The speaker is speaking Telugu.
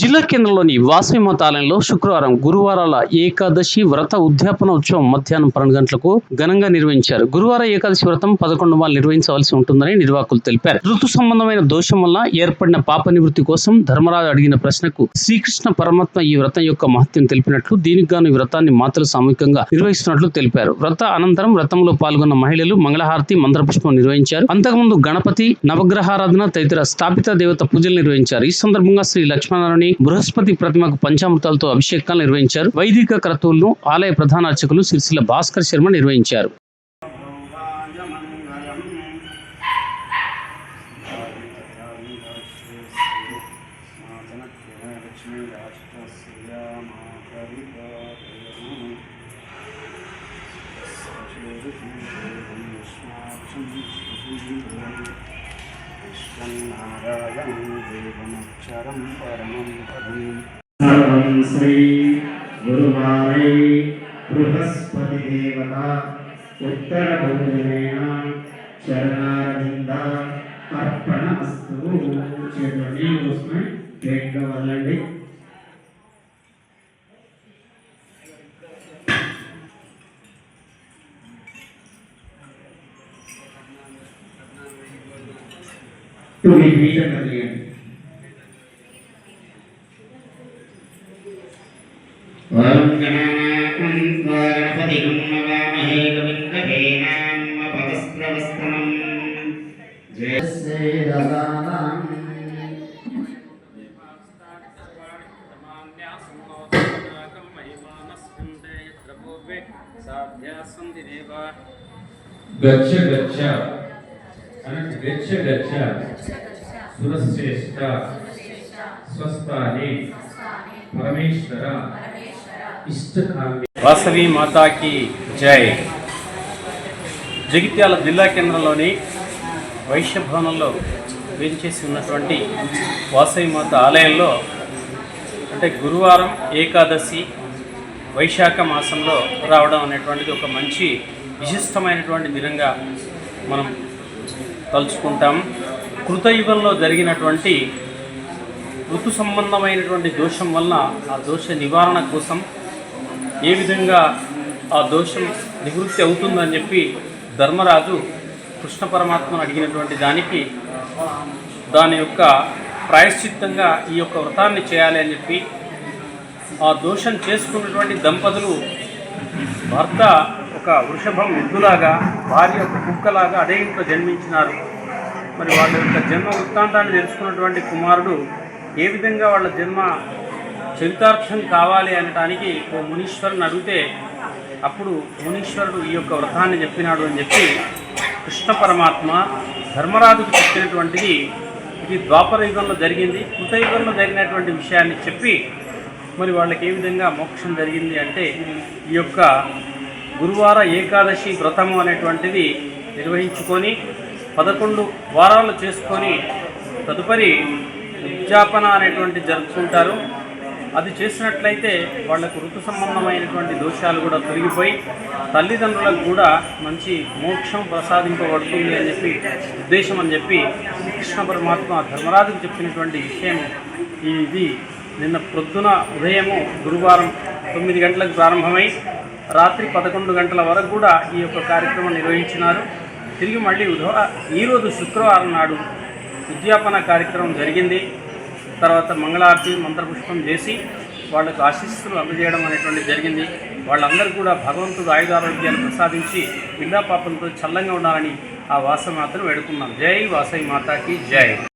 జిల్లా కేంద్రంలోని వాసవి మతాలయంలో శుక్రవారం గురువారాల ఏకాదశి వ్రత ఉద్యాపన ఉత్సవం మధ్యాహ్నం పన్నెండు గంటలకు ఘనంగా నిర్వహించారు. గురువార ఏకాదశి వ్రతం పదకొండు వాళ్ళు నిర్వహించవలసి ఉంటుందని నిర్వాహకులు తెలిపారు. ఋతు సంబంధమైన దోషం వల్ల ఏర్పడిన పాప నివృత్తి కోసం ధర్మరాజు అడిగిన ప్రశ్నకు శ్రీకృష్ణ పరమాత్మ ఈ వ్రతం యొక్క మహత్యం తెలిపినట్లు దీనికి గాను ఈ వ్రతాన్ని మాతలు సామూహికంగా నిర్వహిస్తున్నట్లు తెలిపారు. వ్రత అనంతరం వ్రతంలో పాల్గొన్న మహిళలు మంగళహారతి మంత్రపుష్పం నిర్వహించారు. అంతకుముందు గణపతి నవగ్రహారాధన తదితర స్థాపిత దేవత పూజలు నిర్వహించారు. ఈ సందర్భంగా శ్రీ లక్ష్మణారాయణ బృహస్పతి ప్రతిమకు పంచామృతాలతో అభిషేకాలు నిర్వహించారు. వైదిక క్రతువులను ఆలయ ప్రధాన అర్చకులు సిరిసిల్ల భాస్కర్ శర్మ నిర్వహించారు. నారాయణం దేవమక్షరం పరమం పదం सर्वं श्री गुरुवारे बृहस्पतिदेवता उत्तरभूमिनेन चरणारविन्द अर्पणमस्तु చేతులని उसमें గట్టిగా వదలండి to be beaten at the end. ஓம் கணாநாதம் கணபதிகம் நமாமஹே கோவிந்தகேனாம் பவஸ்ரவஸ்தனம் ஜெய ஸ்ரீரதானம் गच्छ गच्छ గచ్చ గచ్చ సురశ్రేష్ట స్వస్థాని పరమేశ్వర ఇష్టకామ్య. వాసవి మాతాకి జై. జగిత్యాల జిల్లా కేంద్రంలోని వైశ్య భవనంలో వేంచేసి ఉన్నటువంటి వాసవి మాత ఆలయంలో అంటే గురువారం ఏకాదశి వైశాఖ మాసంలో రావడం అనేటువంటిది ఒక మంచి విశిష్టమైనటువంటి దినంగా మనం తలుచుకుంటాం. కృతయుగంలో జరిగినటువంటి ఋతు సంబంధమైనటువంటి దోషం వలన ఆ దోష నివారణ కోసం ఏ విధంగా ఆ దోషం నివృత్తి అవుతుందని చెప్పి ధర్మరాజు కృష్ణ పరమాత్మను అడిగినటువంటి దానికి దాని యొక్క ప్రాయశ్చిత్తంగా ఈ యొక్క వ్రతాన్ని చేయాలి అని చెప్పి ఆ దోషం చేసుకున్నటువంటి దంపతులు భర్త ఒక వృషభం ఎద్దులాగా భార్య ఒక కుక్కలాగా అదే ఇంట్లో జన్మించినారు. మరి వాళ్ళ యొక్క జన్మ వృత్తాంతాన్ని తెలుసుకున్నటువంటి కుమారుడు ఏ విధంగా వాళ్ళ జన్మ చరితార్థం కావాలి అనటానికి ఓ మునీశ్వరుని అడిగితే అప్పుడు మునీశ్వరుడు ఈ యొక్క వ్రతాన్ని చెప్పినాడు అని చెప్పి కృష్ణ పరమాత్మ ధర్మరాజుకు చెప్పినటువంటిది ఇది ద్వాపర యుగంలో జరిగింది కృతయుగంలో జరిగినటువంటి విషయాన్ని చెప్పి మరి వాళ్ళకి ఏ విధంగా మోక్షం జరిగింది అంటే ఈ యొక్క గురువార ఏకాదశి వ్రతము అనేటువంటిది నిర్వహించుకొని పదకొండు వారాలు చేసుకొని తదుపరి ఉద్యాపన అనేటువంటి జరుపుకుంటారు. అది చేసినట్లయితే వాళ్ళకు ఋతు సంబంధమైనటువంటి దోషాలు కూడా తొలగిపోయి తల్లిదండ్రులకు కూడా మంచి మోక్షం ప్రసాదింపబడుతుంది అని చెప్పి ఉద్దేశం అని చెప్పి కృష్ణ పరమాత్మ ధర్మరాజుకు చెప్పినటువంటి విషయం ఇది. నిన్న ప్రొద్దున ఉదయము గురువారం తొమ్మిది గంటలకు ప్రారంభమై రాత్రి పదకొండు గంటల వరకు కూడా ఈ యొక్క కార్యక్రమం నిర్వహించినారు. తిరిగి మళ్ళీ ఉదయ ఈరోజు శుక్రవారం నాడు ఉద్యాపన కార్యక్రమం జరిగింది. తర్వాత మంగళారతి మంత్రపుష్పం చేసి వాళ్ళకు ఆశీస్సులు అందజేయడం అనేటువంటి జరిగింది. వాళ్ళందరూ కూడా భగవంతుడు ఆయుధారోగ్యాలు ప్రసాదించి పిల్లా పాపలతో చల్లంగా ఉండాలని ఆ వాసవి మాతను వేడుకున్నాం. జై వాసవి మాతాకి జై.